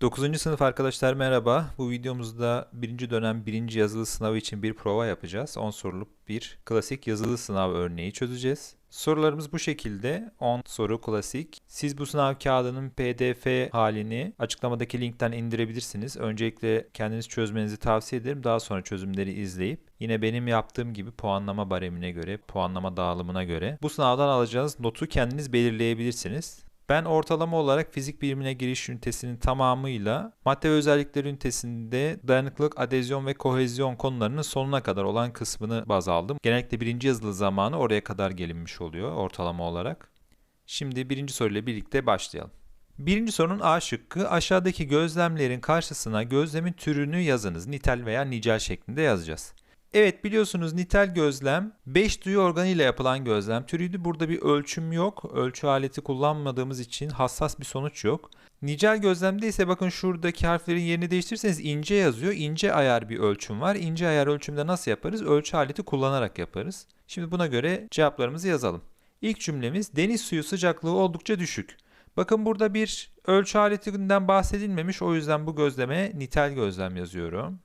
9. sınıf arkadaşlar merhaba. Bu videomuzda birinci dönem birinci yazılı sınavı için bir prova yapacağız. 10 soruluk bir klasik yazılı sınav örneği çözeceğiz. Sorularımız bu şekilde. 10 soru klasik. Siz bu sınav kağıdının pdf halini açıklamadaki linkten indirebilirsiniz. Öncelikle kendiniz çözmenizi tavsiye ederim. Daha sonra çözümleri izleyip yine benim yaptığım gibi puanlama baremine göre, puanlama dağılımına göre bu sınavdan alacağınız notu kendiniz belirleyebilirsiniz. Ben ortalama olarak fizik bilimine giriş ünitesinin tamamıyla madde ve özellikler ünitesinde dayanıklılık, adezyon ve kohezyon konularının sonuna kadar olan kısmını baz aldım. Genellikle birinci yazılı zamanı oraya kadar gelinmiş oluyor ortalama olarak. Şimdi birinci soruyla birlikte başlayalım. Birinci sorunun A şıkkı aşağıdaki gözlemlerin karşısına gözlemin türünü yazınız. Nitel veya nicel şeklinde yazacağız. Evet biliyorsunuz nitel gözlem 5 duyu organıyla yapılan gözlem türüydü. Burada bir ölçüm yok. Ölçü aleti kullanmadığımız için hassas bir sonuç yok. Nicel gözlemde ise bakın şuradaki harflerin yerini değiştirirseniz ince yazıyor. İnce ayar bir ölçüm var. İnce ayar ölçümde nasıl yaparız? Ölçü aleti kullanarak yaparız. Şimdi buna göre cevaplarımızı yazalım. İlk cümlemiz deniz suyu sıcaklığı oldukça düşük. Bakın burada bir ölçü aletinden bahsedilmemiş. O yüzden bu gözleme nitel gözlem yazıyorum.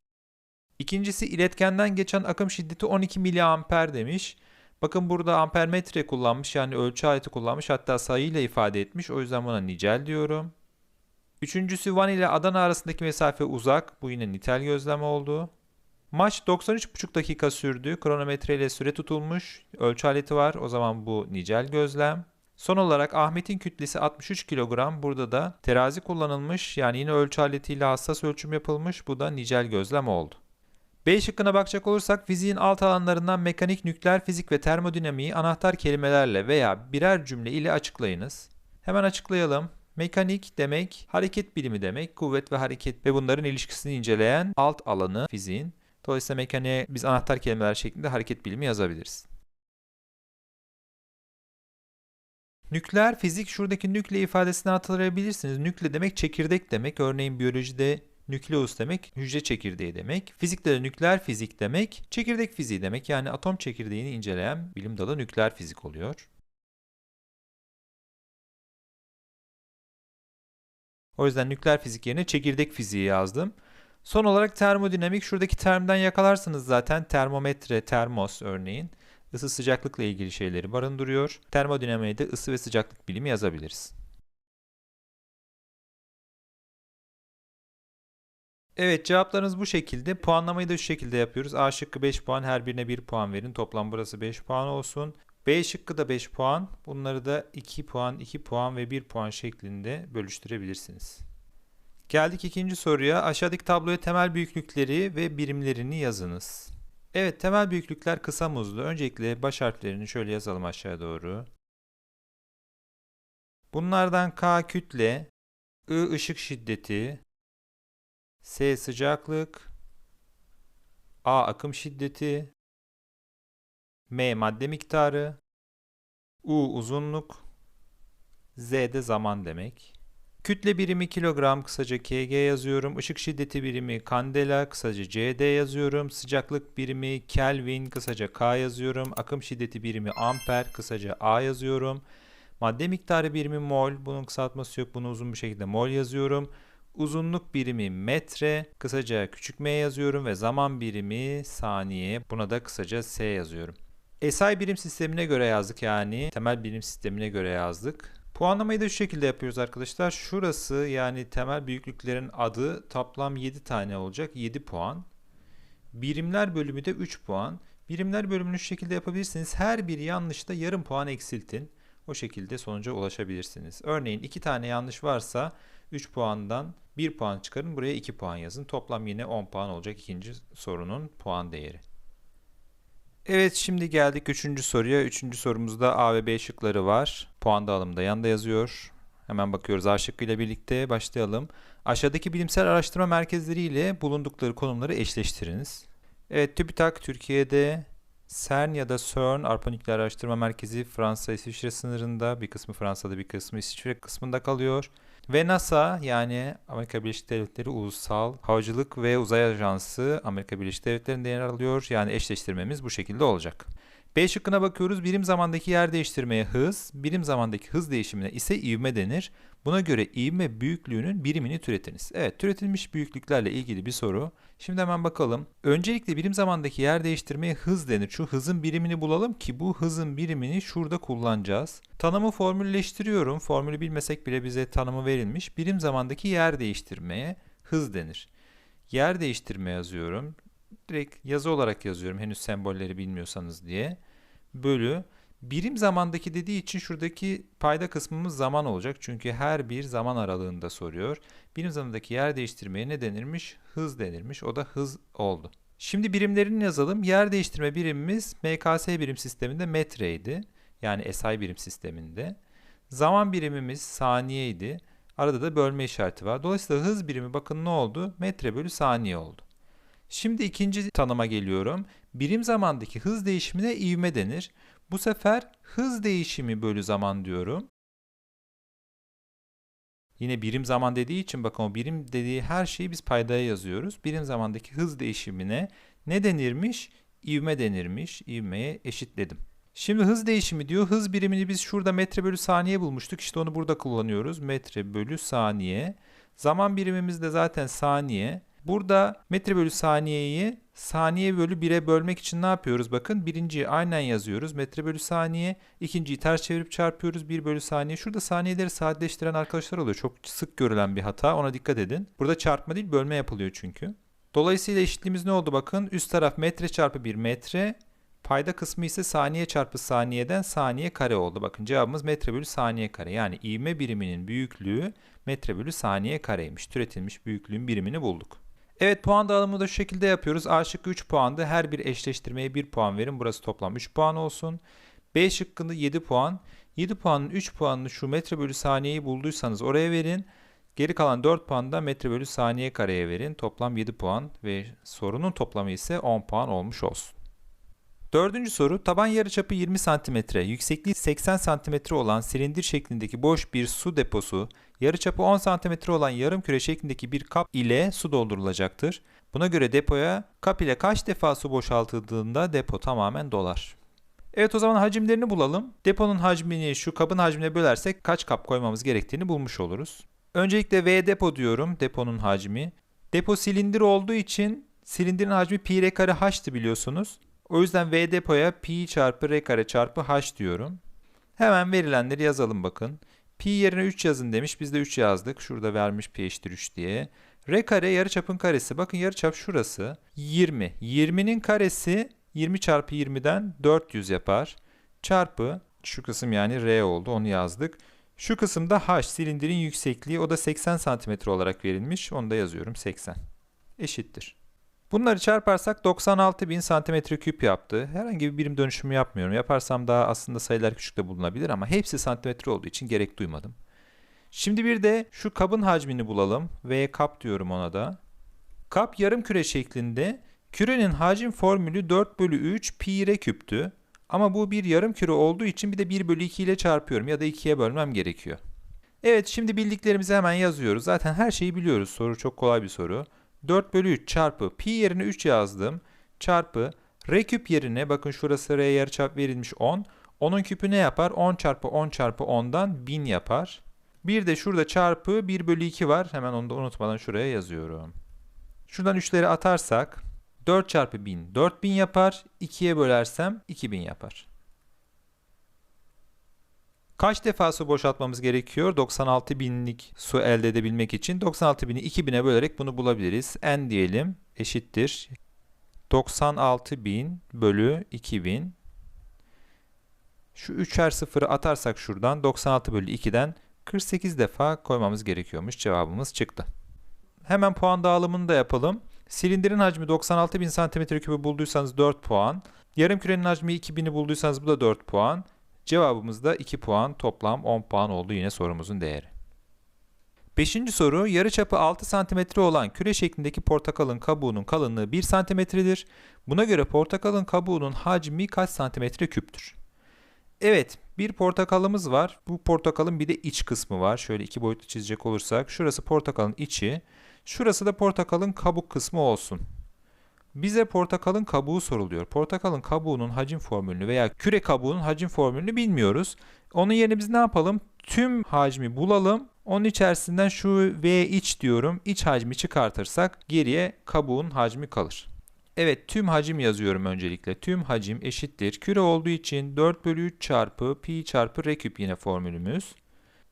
İkincisi iletkenden geçen akım şiddeti 12 miliamper demiş. Bakın burada ampermetre kullanmış yani ölçü aleti kullanmış hatta sayıyla ifade etmiş. O yüzden buna nicel diyorum. Üçüncüsü Van ile Adana arasındaki mesafe uzak. Bu yine nitel gözlem oldu. Maç 93,5 dakika sürdü. Kronometre ile süre tutulmuş. Ölçü aleti var. O zaman bu nicel gözlem. Son olarak Ahmet'in kütlesi 63 kilogram. Burada da terazi kullanılmış. Yani yine ölçü aletiyle hassas ölçüm yapılmış. Bu da nicel gözlem oldu. B şıkkına bakacak olursak fiziğin alt alanlarından mekanik, nükleer fizik ve termodinamiği anahtar kelimelerle veya birer cümle ile açıklayınız. Hemen açıklayalım. Mekanik demek hareket bilimi demek. Kuvvet ve hareket ve bunların ilişkisini inceleyen alt alanı fiziğin. Dolayısıyla mekaniğe biz anahtar kelimeler şeklinde hareket bilimi yazabiliriz. Nükleer fizik şuradaki nükle ifadesini hatırlayabilirsiniz. Nükle demek çekirdek demek. Örneğin biyolojide Nükleus demek hücre çekirdeği demek. Fizikte de nükleer fizik demek çekirdek fiziği demek. Yani atom çekirdeğini inceleyen bilim dalı nükleer fizik oluyor. O yüzden nükleer fizik yerine çekirdek fiziği yazdım. Son olarak termodinamik. Şuradaki termden yakalarsınız zaten. Termometre, termos örneğin. ısı sıcaklıkla ilgili şeyleri barındırıyor. Termodinamiğe de ısı ve sıcaklık bilimi yazabiliriz. Evet cevaplarınız bu şekilde. Puanlamayı da şu şekilde yapıyoruz. A şıkkı 5 puan her birine 1 puan verin. Toplam burası 5 puan olsun. B şıkkı da 5 puan. Bunları da 2 puan, 2 puan ve 1 puan şeklinde bölüştürebilirsiniz. Geldik ikinci soruya. Aşağıdaki tabloya temel büyüklükleri ve birimlerini yazınız. Evet temel büyüklükler kısa muzlu. Öncelikle baş harflerini şöyle yazalım aşağı doğru. Bunlardan K kütle, I ışık şiddeti, S sıcaklık, A akım şiddeti, M madde miktarı, U uzunluk, Z de zaman demek. Kütle birimi kilogram kısaca kg yazıyorum. Işık şiddeti birimi kandela kısaca cd yazıyorum. Sıcaklık birimi kelvin kısaca k yazıyorum. Akım şiddeti birimi amper kısaca a yazıyorum. Madde miktarı birimi mol. Bunun kısaltması yok. Bunu uzun bir şekilde mol yazıyorum. Uzunluk birimi metre, kısaca küçük m yazıyorum ve zaman birimi saniye. Buna da kısaca s yazıyorum. SI birim sistemine göre yazdık yani temel birim sistemine göre yazdık. Puanlamayı da şu şekilde yapıyoruz arkadaşlar. Şurası yani temel büyüklüklerin adı toplam 7 tane olacak. 7 puan. Birimler bölümü de 3 puan. Birimler bölümünü şu şekilde yapabilirsiniz. Her bir yanlışta yarım puan eksiltin. O şekilde sonuca ulaşabilirsiniz. Örneğin 2 tane yanlış varsa 3 puandan 1 puan çıkarın. Buraya 2 puan yazın. Toplam yine 10 puan olacak ikinci sorunun puan değeri. Evet şimdi geldik 3. soruya. 3. sorumuzda A ve B şıkları var. Puan dağılımı da yanda yazıyor. Hemen bakıyoruz A şıkkıyla birlikte başlayalım. Aşağıdaki bilimsel araştırma merkezleri ile bulundukları konumları eşleştiriniz. Evet TÜBİTAK Türkiye'de, CERN ya da CERN Avrupa Nükleer Araştırma Merkezi Fransa İsviçre sınırında bir kısmı Fransa'da bir kısmı İsviçre kısmında kalıyor. Ve NASA yani Amerika Birleşik Devletleri Ulusal Havacılık ve Uzay Ajansı Amerika Birleşik Devletleri'nde yer alıyor. Yani eşleştirmemiz bu şekilde olacak. B şıkkına bakıyoruz. Birim zamandaki yer değiştirmeye hız, birim zamandaki hız değişimine ise ivme denir. Buna göre ivme büyüklüğünün birimini türetiniz. Evet, türetilmiş büyüklüklerle ilgili bir soru. Şimdi hemen bakalım. Öncelikle birim zamandaki yer değiştirmeye hız denir. Şu hızın birimini bulalım ki bu hızın birimini şurada kullanacağız. Tanımı formülleştiriyorum. Formülü bilmesek bile bize tanımı verilmiş. Birim zamandaki yer değiştirmeye hız denir. Yer değiştirme yazıyorum. Direkt yazı olarak yazıyorum henüz sembolleri bilmiyorsanız diye. Bölü birim zamandaki dediği için şuradaki payda kısmımız zaman olacak. Çünkü her bir zaman aralığında soruyor. Birim zamandaki yer değiştirmeye ne denirmiş? Hız denirmiş. O da hız oldu. Şimdi birimlerini yazalım. Yer değiştirme birimimiz MKS birim sisteminde metreydi. Yani SI birim sisteminde. Zaman birimimiz saniyeydi. Arada da bölme işareti var. Dolayısıyla hız birimi bakın ne oldu? Metre bölü saniye oldu. Şimdi ikinci tanıma geliyorum. Birim zamandaki hız değişimine ivme denir. Bu sefer hız değişimi bölü zaman diyorum. Yine birim zaman dediği için bakın o birim dediği her şeyi biz paydaya yazıyoruz. Birim zamandaki hız değişimine ne denirmiş? İvme denirmiş. İvmeye eşitledim. Şimdi hız değişimi diyor. Hız birimini biz şurada metre bölü saniye bulmuştuk. İşte onu burada kullanıyoruz. Metre bölü saniye. Zaman birimimiz de zaten saniye. Burada metre bölü saniyeyi saniye bölü 1'e bölmek için ne yapıyoruz? Bakın birinciyi aynen yazıyoruz. Metre bölü saniye. ikinciyi ters çevirip çarpıyoruz. 1 bölü saniye. Şurada saniyeleri sadeleştiren arkadaşlar oluyor. Çok sık görülen bir hata. Ona dikkat edin. Burada çarpma değil bölme yapılıyor çünkü. Dolayısıyla eşitliğimiz ne oldu bakın? Üst taraf metre çarpı 1 metre. Payda kısmı ise saniye çarpı saniyeden saniye kare oldu. Bakın cevabımız metre bölü saniye kare. Yani ivme biriminin büyüklüğü metre bölü saniye kareymiş. Türetilmiş büyüklüğün birimini bulduk. Evet puan dağılımını da şu şekilde yapıyoruz. A şıkkı 3 puandı. Her bir eşleştirmeye 1 puan verin. Burası toplam 3 puan olsun. B şıkkında 7 puan. 7 puanın 3 puanını şu metre bölü saniyeyi bulduysanız oraya verin. Geri kalan 4 puan da metre bölü saniye kareye verin. Toplam 7 puan ve sorunun toplamı ise 10 puan olmuş olsun. Dördüncü soru taban yarıçapı 20 cm, yüksekliği 80 cm olan silindir şeklindeki boş bir su deposu, yarıçapı 10 cm olan yarım küre şeklindeki bir kap ile su doldurulacaktır. Buna göre depoya kap ile kaç defa su boşaltıldığında depo tamamen dolar. Evet o zaman hacimlerini bulalım. Deponun hacmini şu kabın hacmine bölersek kaç kap koymamız gerektiğini bulmuş oluruz. Öncelikle V depo diyorum deponun hacmi. Depo silindir olduğu için silindirin hacmi pi r kare h'tı biliyorsunuz. O yüzden V depoya pi çarpı r kare çarpı h diyorum. Hemen verilenleri yazalım bakın. Pi yerine 3 yazın demiş. Biz de 3 yazdık. Şurada vermiş pi eşittir 3 diye. R kare yarıçapın karesi. Bakın yarıçap şurası. 20. 20'nin karesi 20 çarpı 20'den 400 yapar. Çarpı şu kısım yani R oldu. Onu yazdık. Şu kısımda H silindirin yüksekliği. O da 80 cm olarak verilmiş. Onu da yazıyorum 80. Eşittir. Bunları çarparsak 96.000 cm küp yaptı. Herhangi bir birim dönüşümü yapmıyorum. Yaparsam daha aslında sayılar küçük de bulunabilir ama hepsi santimetre olduğu için gerek duymadım. Şimdi bir de şu kabın hacmini bulalım. V kap diyorum ona da. Kap yarım küre şeklinde. Kürenin hacim formülü 4 bölü 3 pi r küptü. Ama bu bir yarım küre olduğu için bir de 1 bölü 2 ile çarpıyorum ya da 2'ye bölmem gerekiyor. Evet şimdi bildiklerimizi hemen yazıyoruz. Zaten her şeyi biliyoruz. Soru çok kolay bir soru. 4 bölü 3 çarpı pi yerine 3 yazdım. Çarpı r küp yerine bakın şurası r yarıçap verilmiş 10. 10'un küpü ne yapar? 10 çarpı 10 çarpı 10'dan 1000 yapar. Bir de şurada çarpı 1 bölü 2 var. Hemen onu da unutmadan şuraya yazıyorum. Şuradan 3'leri atarsak 4 çarpı 1000 4000 yapar. 2'ye bölersem 2000 yapar. Kaç defa su boşaltmamız gerekiyor? 96 binlik su elde edebilmek için 96 bini 2000'e bölerek bunu bulabiliriz. N diyelim eşittir. 96 bin bölü 2000. Şu üçer sıfırı atarsak şuradan 96 bölü 2'den 48 defa koymamız gerekiyormuş. Cevabımız çıktı. Hemen puan dağılımını da yapalım. Silindirin hacmi 96 bin santimetre küpü bulduysanız 4 puan. Yarım kürenin hacmi 2000'i bulduysanız bu da 4 puan. Cevabımız da 2 puan toplam 10 puan oldu yine sorumuzun değeri. Beşinci soru yarıçapı 6 cm olan küre şeklindeki portakalın kabuğunun kalınlığı 1 cm'dir. Buna göre portakalın kabuğunun hacmi kaç santimetre küptür? Evet bir portakalımız var. Bu portakalın bir de iç kısmı var. Şöyle iki boyutlu çizecek olursak şurası portakalın içi. Şurası da portakalın kabuk kısmı olsun. Bize portakalın kabuğu soruluyor. Portakalın kabuğunun hacim formülünü veya küre kabuğunun hacim formülünü bilmiyoruz. Onun yerine biz ne yapalım? Tüm hacmi bulalım. Onun içerisinden şu V iç diyorum. İç hacmi çıkartırsak geriye kabuğun hacmi kalır. Evet tüm hacim yazıyorum öncelikle. Tüm hacim eşittir. Küre olduğu için 4 bölü 3 çarpı pi çarpı r küp yine formülümüz.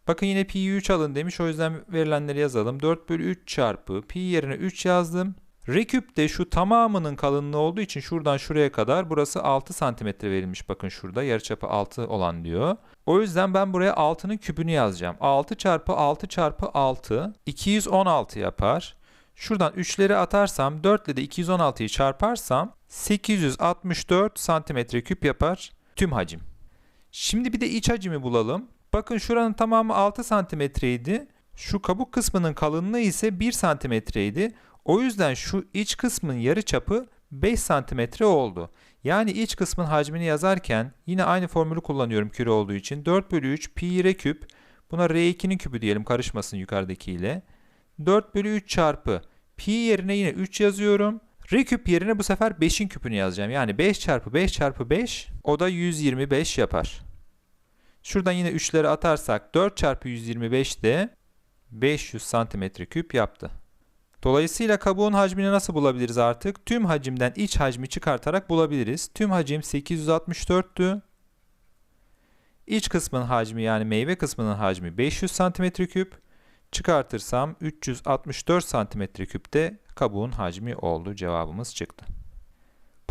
Bakın yine pi'yi 3 alın demiş. O yüzden verilenleri yazalım. 4 bölü 3 çarpı pi yerine 3 yazdım. R küp de şu tamamının kalınlığı olduğu için şuradan şuraya kadar burası 6 santimetre verilmiş. Bakın şurada yarıçapı 6 olan diyor. O yüzden ben buraya 6'nın küpünü yazacağım. 6 çarpı 6 çarpı 6 216 yapar. Şuradan 3'leri atarsam 4 ile de 216'yı çarparsam 864 santimetre küp yapar tüm hacim. Şimdi bir de iç hacimi bulalım. Bakın şuranın tamamı 6 santimetreydi. Şu kabuk kısmının kalınlığı ise 1 santimetreydi. O yüzden şu iç kısmın yarı çapı 5 santimetre oldu. Yani iç kısmın hacmini yazarken yine aynı formülü kullanıyorum küre olduğu için. 4 bölü 3 pi r küp. Buna r2'nin küpü diyelim karışmasın yukarıdakiyle. 4 bölü 3 çarpı pi yerine yine 3 yazıyorum. R küp yerine bu sefer 5'in küpünü yazacağım. Yani 5 çarpı 5 çarpı 5 o da 125 yapar. Şuradan yine 3'leri atarsak 4 çarpı 125 de 500 santimetre küp yaptı. Dolayısıyla kabuğun hacmini nasıl bulabiliriz artık? Tüm hacimden iç hacmi çıkartarak bulabiliriz. Tüm hacim 864'tü. İç kısmın hacmi yani meyve kısmının hacmi 500 santimetre küp. Çıkartırsam 364 santimetre küpte kabuğun hacmi oldu. Cevabımız çıktı.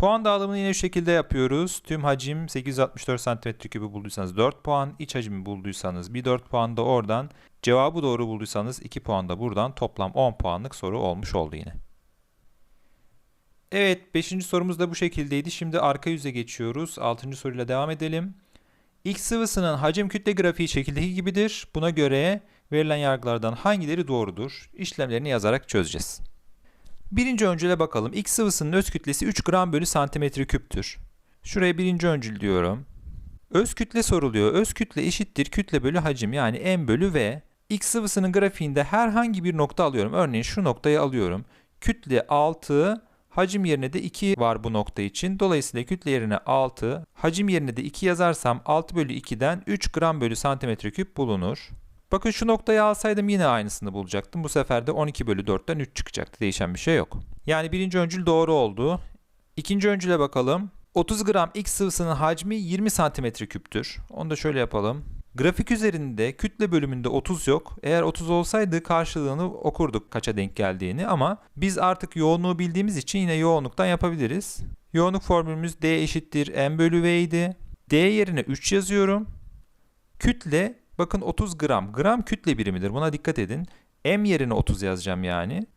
Puan dağılımını yine şu şekilde yapıyoruz. Tüm hacim 864 santimetre küpü bulduysanız 4 puan, iç hacmi bulduysanız bir 4 puan da oradan, cevabı doğru bulduysanız 2 puan da buradan toplam 10 puanlık soru olmuş oldu yine. Evet 5. sorumuz da bu şekildeydi. Şimdi arka yüze geçiyoruz. 6. soruyla devam edelim. X sıvısının hacim kütle grafiği şekildeki gibidir. Buna göre verilen yargılardan hangileri doğrudur? İşlemlerini yazarak çözeceğiz. Birinci öncüle bakalım. X sıvısının öz kütlesi 3 gram bölü santimetre küptür. Şuraya birinci öncül diyorum. Öz kütle soruluyor. Öz kütle eşittir kütle bölü hacim yani m bölü v. X sıvısının grafiğinde herhangi bir nokta alıyorum. Örneğin şu noktayı alıyorum. Kütle 6, hacim yerine de 2 var bu nokta için. Dolayısıyla kütle yerine 6, hacim yerine de 2 yazarsam 6 bölü 2'den 3 gram bölü santimetre küp bulunur. Bakın şu noktayı alsaydım yine aynısını bulacaktım. Bu sefer de 12 bölü 4'ten 3 çıkacaktı. Değişen bir şey yok. Yani birinci öncül doğru oldu. İkinci öncüle bakalım. 30 gram X sıvısının hacmi 20 santimetre küptür. Onu da şöyle yapalım. Grafik üzerinde kütle bölümünde 30 yok. Eğer 30 olsaydı karşılığını okurduk kaça denk geldiğini ama biz artık yoğunluğu bildiğimiz için yine yoğunluktan yapabiliriz. Yoğunluk formülümüz D eşittir M bölü V idi. D yerine 3 yazıyorum. Kütle bakın 30 gram. Gram kütle birimidir. Buna dikkat edin. M yerine 30 yazacağım yani.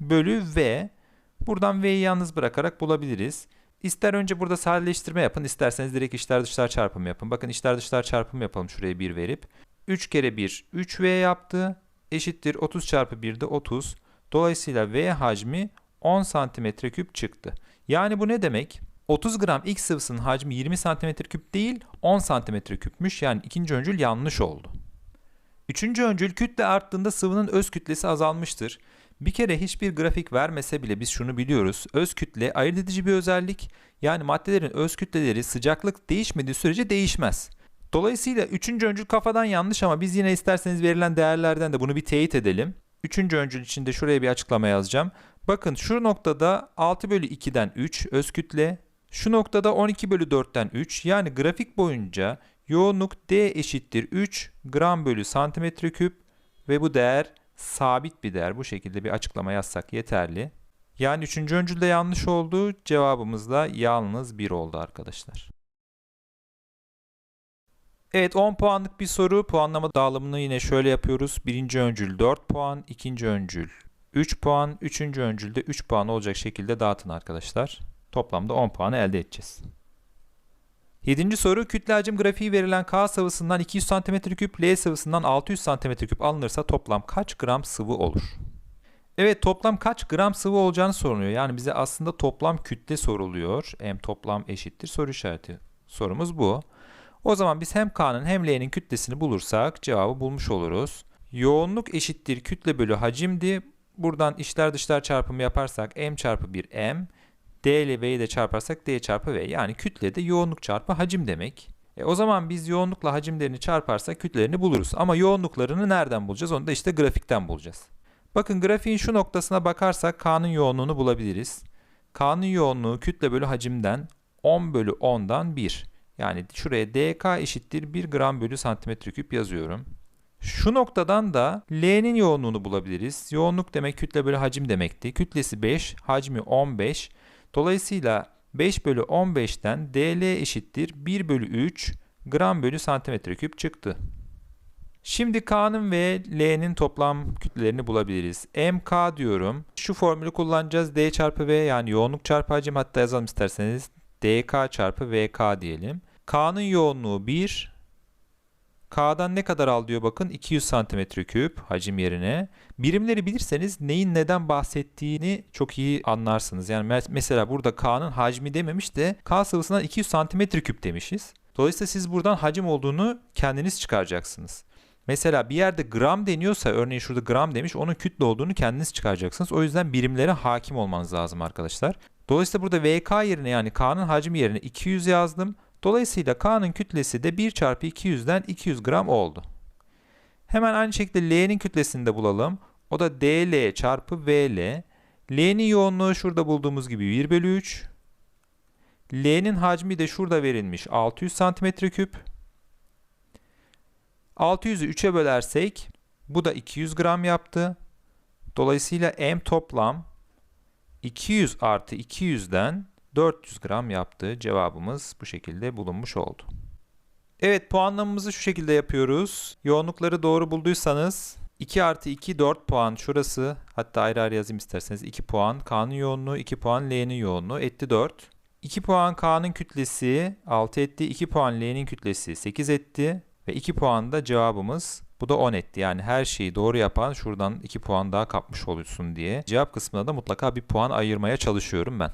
Bölü V. Buradan V'yi yalnız bırakarak bulabiliriz. İster önce burada sadeleştirme yapın, isterseniz direkt içler dışlar çarpımı yapın. Bakın içler dışlar çarpımı yapalım şuraya 1 verip. 3 kere 1 3V yaptı. Eşittir 30 çarpı 1 de 30. Dolayısıyla V hacmi 10 santimetre küp çıktı. Yani bu ne demek? 30 gram X sıvısının hacmi 20 santimetre küp değil 10 santimetre küpmüş. Yani ikinci öncül yanlış oldu. Üçüncü öncül kütle arttığında sıvının öz kütlesi azalmıştır. Bir kere hiçbir grafik vermese bile biz şunu biliyoruz. Öz kütle ayırt edici bir özellik. Yani maddelerin öz kütleleri sıcaklık değişmediği sürece değişmez. Dolayısıyla üçüncü öncül kafadan yanlış ama biz yine isterseniz verilen değerlerden de bunu bir teyit edelim. Üçüncü öncül için de şuraya bir açıklama yazacağım. Bakın şu noktada 6 bölü 2'den 3 öz kütle. Şu noktada 12 bölü 4'ten 3 yani grafik boyunca yoğunluk D eşittir 3 gram bölü santimetre küp ve bu değer sabit bir değer. Bu şekilde bir açıklama yazsak yeterli. Yani üçüncü öncülde yanlış oldu. Cevabımız da yalnız 1 oldu arkadaşlar. Evet 10 puanlık bir soru. Puanlama dağılımını yine şöyle yapıyoruz. Birinci öncül 4 puan, ikinci öncül 3 puan, üçüncü öncülde 3 puan olacak şekilde dağıtın arkadaşlar. Toplamda 10 puanı elde edeceğiz. Yedinci soru kütle hacim grafiği verilen K sıvısından 200 cm3, L sıvısından 600 cm3 alınırsa toplam kaç gram sıvı olur? Evet toplam kaç gram sıvı olacağını soruluyor. Yani bize aslında toplam kütle soruluyor. M toplam eşittir soru işareti. Sorumuz bu. O zaman biz hem K'nın hem L'nin kütlesini bulursak cevabı bulmuş oluruz. Yoğunluk eşittir kütle bölü hacimdi. Buradan içler dışlar çarpımı yaparsak m çarpı 1 m, d ile v'yi de çarparsak d çarpı v. Yani kütlede yoğunluk çarpı hacim demek. E o zaman biz yoğunlukla hacimlerini çarparsak kütlelerini buluruz. Ama yoğunluklarını nereden bulacağız? Onu da işte grafikten bulacağız. Bakın grafiğin şu noktasına bakarsak K'nın yoğunluğunu bulabiliriz. K'nın yoğunluğu kütle bölü hacimden 10 bölü 10'dan 1. Yani şuraya dk eşittir 1 gram bölü santimetre küp yazıyorum. Şu noktadan da L'nin yoğunluğunu bulabiliriz. Yoğunluk demek kütle bölü hacim demekti. Kütlesi 5, hacmi 15. Dolayısıyla 5 bölü 15'ten dl eşittir 1 bölü 3 gram bölü santimetre küp çıktı. Şimdi K'nın ve L'nin toplam kütlelerini bulabiliriz. MK diyorum. Şu formülü kullanacağız. D çarpı V yani yoğunluk çarpı hacim hatta yazalım isterseniz. DK çarpı VK diyelim. K'nın yoğunluğu 1. K'dan ne kadar al diyor bakın 200 santimetre küp hacim yerine. Birimleri bilirseniz neyin neden bahsettiğini çok iyi anlarsınız. Yani mes- mesela burada K'nın hacmi dememiş de K sıvısından 200 santimetre küp demişiz. Dolayısıyla siz buradan hacim olduğunu kendiniz çıkaracaksınız. Mesela bir yerde gram deniyorsa örneğin şurada gram demiş onun kütle olduğunu kendiniz çıkaracaksınız. O yüzden birimlere hakim olmanız lazım arkadaşlar. Dolayısıyla burada VK yerine yani K'nın hacmi yerine 200 yazdım. Dolayısıyla K'nın kütlesi de 1 çarpı 200'den 200 gram oldu. Hemen aynı şekilde L'nin kütlesini de bulalım. O da DL çarpı VL. L'nin yoğunluğu şurada bulduğumuz gibi 1 bölü 3. L'nin hacmi de şurada verilmiş 600 santimetre küp. 600'ü 3'e bölersek bu da 200 gram yaptı. Dolayısıyla M toplam 200 artı 200'den 400 gram yaptı. Cevabımız bu şekilde bulunmuş oldu. Evet puanlamamızı şu şekilde yapıyoruz. Yoğunlukları doğru bulduysanız 2 artı 2 4 puan şurası. Hatta ayrı ayrı yazayım isterseniz 2 puan. K'nın yoğunluğu 2 puan L'nin yoğunluğu etti 4. 2 puan K'nın kütlesi 6 etti. 2 puan L'nin kütlesi 8 etti. Ve 2 puan da cevabımız bu da 10 etti. Yani her şeyi doğru yapan şuradan 2 puan daha kapmış olursun diye. Cevap kısmına da mutlaka bir puan ayırmaya çalışıyorum ben.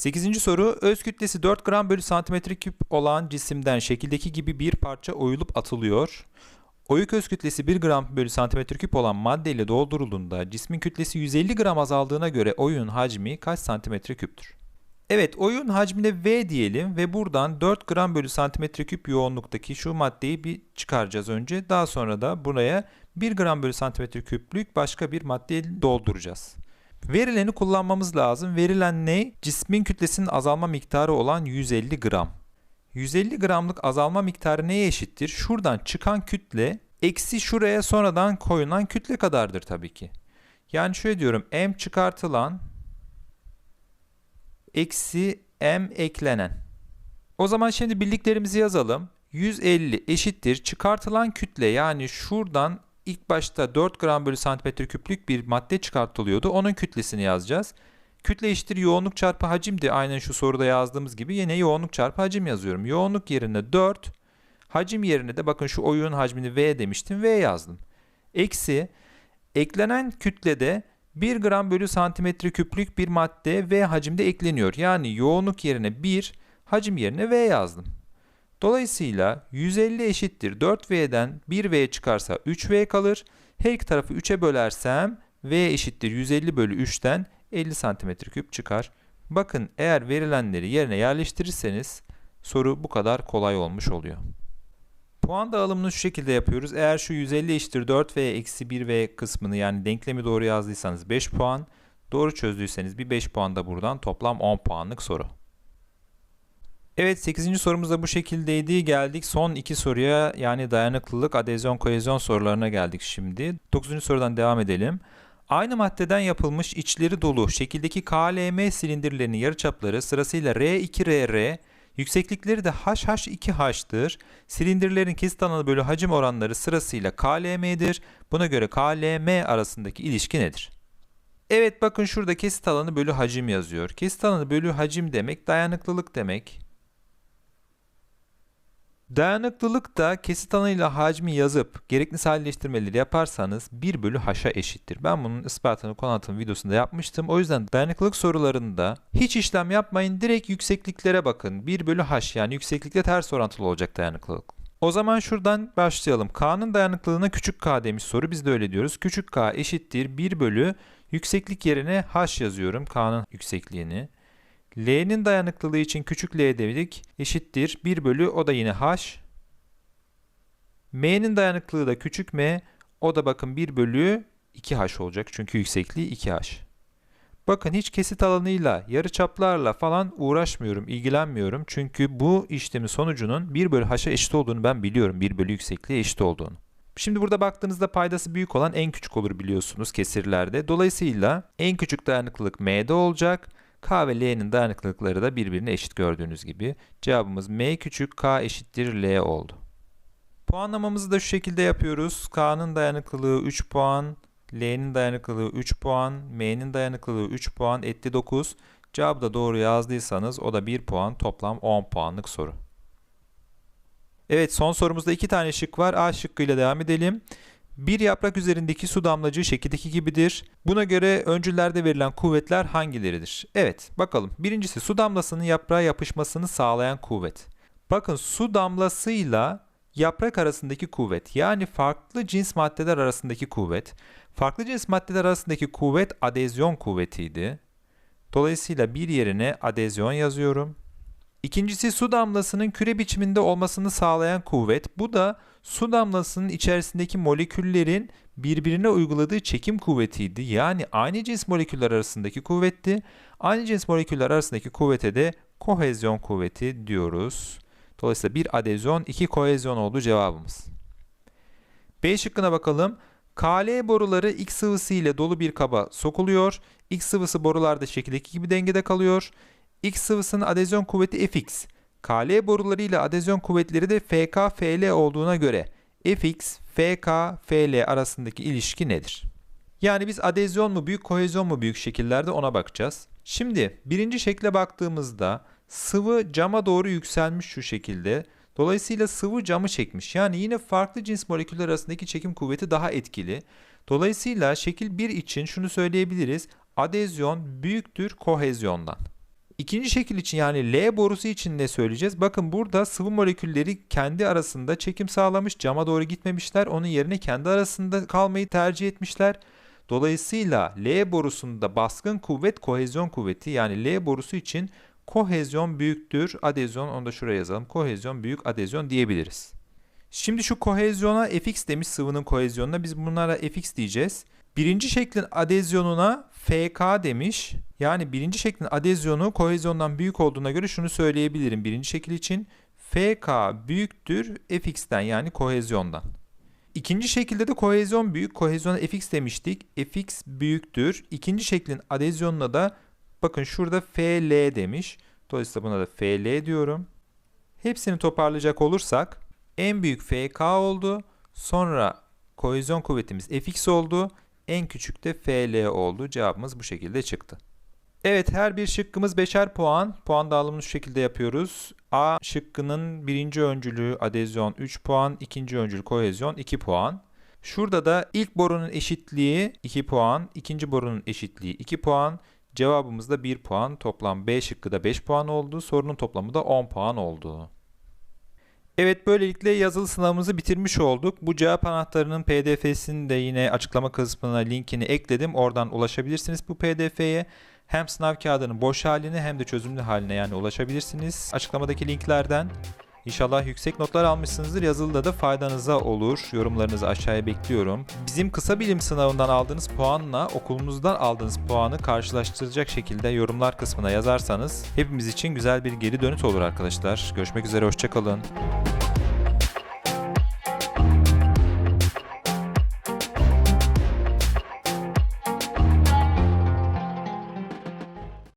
8. soru öz kütlesi 4 gram bölü santimetre küp olan cisimden şekildeki gibi bir parça oyulup atılıyor. Oyuk öz kütlesi 1 gram bölü santimetre küp olan maddeyle doldurulduğunda cismin kütlesi 150 gram azaldığına göre oyun hacmi kaç santimetre küptür? Evet oyun hacmine V diyelim ve buradan 4 gram bölü santimetre küp yoğunluktaki şu maddeyi bir çıkaracağız önce. Daha sonra da buraya 1 gram bölü santimetre küplük başka bir maddeyi dolduracağız. Verileni kullanmamız lazım. Verilen ne? Cismin kütlesinin azalma miktarı olan 150 gram. 150 gramlık azalma miktarı neye eşittir? Şuradan çıkan kütle eksi şuraya sonradan koyulan kütle kadardır tabii ki. Yani şöyle diyorum m çıkartılan eksi m eklenen. O zaman şimdi bildiklerimizi yazalım. 150 eşittir çıkartılan kütle yani şuradan ilk başta 4 gram bölü santimetre küplük bir madde çıkartılıyordu. Onun kütlesini yazacağız. Kütle eşittir yoğunluk çarpı hacimdi. Aynen şu soruda yazdığımız gibi yine yoğunluk çarpı hacim yazıyorum. Yoğunluk yerine 4, hacim yerine de bakın şu oyun hacmini V demiştim. V yazdım. Eksi eklenen kütlede 1 gram bölü santimetre küplük bir madde V hacimde ekleniyor. Yani yoğunluk yerine 1, hacim yerine V yazdım. Dolayısıyla 150 eşittir 4V'den 1V çıkarsa 3V kalır. Her iki tarafı 3'e bölersem V eşittir 150 bölü 3'ten 50 santimetre küp çıkar. Bakın eğer verilenleri yerine yerleştirirseniz soru bu kadar kolay olmuş oluyor. Puan dağılımını şu şekilde yapıyoruz. Eğer şu 150 eşittir 4V eksi 1V kısmını yani denklemi doğru yazdıysanız 5 puan. Doğru çözdüyseniz bir 5 puan da buradan toplam 10 puanlık soru. Evet 8. sorumuz da bu şekildeydi. Geldik son iki soruya yani dayanıklılık, adezyon, kohezyon sorularına geldik şimdi. 9. sorudan devam edelim. Aynı maddeden yapılmış içleri dolu şekildeki KLM silindirlerinin yarıçapları sırasıyla R2RR, yükseklikleri de HH2H'tır. Silindirlerin kesit alanı bölü hacim oranları sırasıyla KLM'dir. Buna göre KLM arasındaki ilişki nedir? Evet bakın şurada kesit alanı bölü hacim yazıyor. Kesit alanı bölü hacim demek dayanıklılık demek. Dayanıklılık da kesit alanıyla hacmi yazıp gerekli sadeleştirmeleri yaparsanız 1 bölü h'a eşittir. Ben bunun ispatını konu anlatım videosunda yapmıştım. O yüzden dayanıklılık sorularında hiç işlem yapmayın. Direkt yüksekliklere bakın. 1 bölü h yani yükseklikle ters orantılı olacak dayanıklılık. O zaman şuradan başlayalım. K'nın dayanıklılığına küçük k demiş soru. Biz de öyle diyoruz. Küçük k eşittir 1 bölü yükseklik yerine h yazıyorum. K'nın yüksekliğini. L'nin dayanıklılığı için küçük l dedik. Eşittir 1 bölü o da yine h. M'nin dayanıklılığı da küçük m. O da bakın 1 bölü 2h olacak. Çünkü yüksekliği 2h. Bakın hiç kesit alanıyla, yarıçaplarla falan uğraşmıyorum, ilgilenmiyorum. Çünkü bu işlemin sonucunun 1 bölü h'a eşit olduğunu ben biliyorum. 1 bölü yüksekliğe eşit olduğunu. Şimdi burada baktığınızda paydası büyük olan en küçük olur biliyorsunuz kesirlerde. Dolayısıyla en küçük dayanıklılık m'de olacak. K ve L'nin dayanıklılıkları da birbirine eşit gördüğünüz gibi. Cevabımız M küçük K eşittir L oldu. Puanlamamızı da şu şekilde yapıyoruz. K'nın dayanıklılığı 3 puan, L'nin dayanıklılığı 3 puan, M'nin dayanıklılığı 3 puan etti 9. Cevabı da doğru yazdıysanız o da 1 puan toplam 10 puanlık soru. Evet son sorumuzda iki tane şık var. A şıkkıyla devam edelim. Bir yaprak üzerindeki su damlacığı şekildeki gibidir. Buna göre öncüllerde verilen kuvvetler hangileridir? Evet bakalım. Birincisi su damlasının yaprağa yapışmasını sağlayan kuvvet. Bakın su damlasıyla yaprak arasındaki kuvvet yani farklı cins maddeler arasındaki kuvvet. Farklı cins maddeler arasındaki kuvvet adezyon kuvvetiydi. Dolayısıyla bir yerine adezyon yazıyorum. İkincisi su damlasının küre biçiminde olmasını sağlayan kuvvet. Bu da su damlasının içerisindeki moleküllerin birbirine uyguladığı çekim kuvvetiydi. Yani aynı cins moleküller arasındaki kuvvetti. Aynı cins moleküller arasındaki kuvvete de kohezyon kuvveti diyoruz. Dolayısıyla bir adezyon, iki kohezyon oldu cevabımız. B şıkkına bakalım. KL boruları X sıvısı ile dolu bir kaba sokuluyor. X sıvısı borularda şekildeki gibi dengede kalıyor. X sıvısının adezyon kuvveti Fx. KL boruları ile adezyon kuvvetleri de FK, FL olduğuna göre Fx, FK, FL arasındaki ilişki nedir? Yani biz adezyon mu büyük, kohezyon mu büyük şekillerde ona bakacağız. Şimdi birinci şekle baktığımızda sıvı cama doğru yükselmiş şu şekilde. Dolayısıyla sıvı camı çekmiş. Yani yine farklı cins moleküller arasındaki çekim kuvveti daha etkili. Dolayısıyla şekil 1 için şunu söyleyebiliriz. Adezyon büyüktür kohezyondan. İkinci şekil için yani L borusu için ne söyleyeceğiz? Bakın burada sıvı molekülleri kendi arasında çekim sağlamış, cama doğru gitmemişler. Onun yerine kendi arasında kalmayı tercih etmişler. Dolayısıyla L borusunda baskın kuvvet kohezyon kuvveti yani L borusu için kohezyon büyüktür adezyon onu da şuraya yazalım. Kohezyon büyük adezyon diyebiliriz. Şimdi şu kohezyona fx demiş sıvının kohezyonuna biz bunlara fx diyeceğiz. Birinci şeklin adezyonuna fk demiş. Yani birinci şeklin adezyonu kohezyondan büyük olduğuna göre şunu söyleyebilirim birinci şekil için. fk büyüktür fx'ten yani kohezyondan. İkinci şekilde de kohezyon büyük. Kohezyona fx demiştik. fx büyüktür. İkinci şeklin adezyonuna da bakın şurada fl demiş. Dolayısıyla buna da fl diyorum. Hepsini toparlayacak olursak en büyük fk oldu. Sonra kohezyon kuvvetimiz fx oldu. En küçük de fl oldu. Cevabımız bu şekilde çıktı. Evet her bir şıkkımız 5'er puan. Puan dağılımını şu şekilde yapıyoruz. A şıkkının birinci öncülü adezyon 3 puan, ikinci öncül kohezyon 2 puan. Şurada da ilk borunun eşitliği 2 puan, ikinci borunun eşitliği 2 puan. Cevabımız da 1 puan. Toplam B şıkkı da 5 puan oldu. Sorunun toplamı da 10 puan oldu. Evet böylelikle yazılı sınavımızı bitirmiş olduk. Bu cevap anahtarının pdf'sini de yine açıklama kısmına linkini ekledim. Oradan ulaşabilirsiniz bu pdf'ye. Hem sınav kağıdının boş haline hem de çözümlü haline yani ulaşabilirsiniz. Açıklamadaki linklerden. İnşallah yüksek notlar almışsınızdır. Yazılıda da faydanıza olur. Yorumlarınızı aşağıya bekliyorum. Bizim kısa bilim sınavından aldığınız puanla okulunuzdan aldığınız puanı karşılaştıracak şekilde yorumlar kısmına yazarsanız hepimiz için güzel bir geri dönüt olur arkadaşlar. Görüşmek üzere, hoşçakalın.